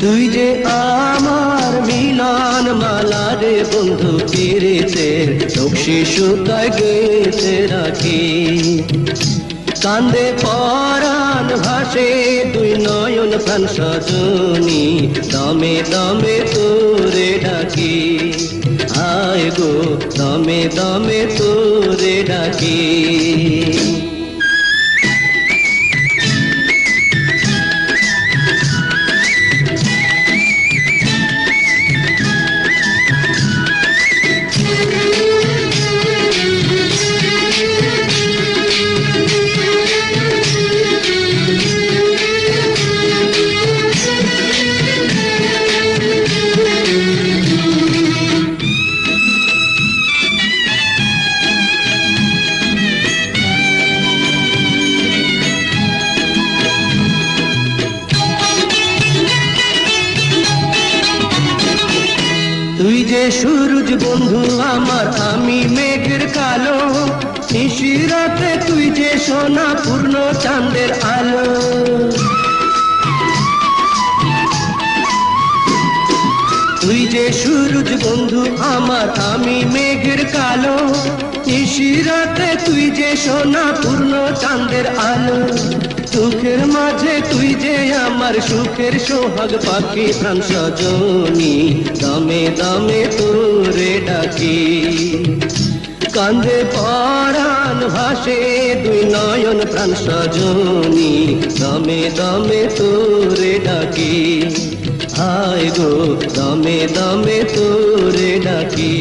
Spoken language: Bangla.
তুই যে আমার মিলন মালা রে বন্ধু চিরেছে রক্সি সুতায় গেছে রাখি। কান্দে পরাণ ভাসে দুই নয়ন প্রাণ সজনী, দমে দমে তোরে ডাকি। আয় গো, দমে দমে তোরে ডাকি। যে সূরজ বন্ধু আমার, আমি মেঘের কালো। নিশিরাতে তুই যে সোনা পূর্ণ চাঁদের আলো। তুই যে সূরজ বন্ধু আমার, আমি মেঘের কালো। নিশিরাতে তুই যে সোনা পূর্ণ চাঁদের আলো। আমার সুখের সোহাগ পাখি প্রাণ সজনী, দমে দমে তোরে ডাকি। কান্দে পরাণ ভাসে দুই নয়ন প্রাণ সজনী, দমে দমে তোরে ডাকি। হায় গো, দমে দমে তোরে ডাকি।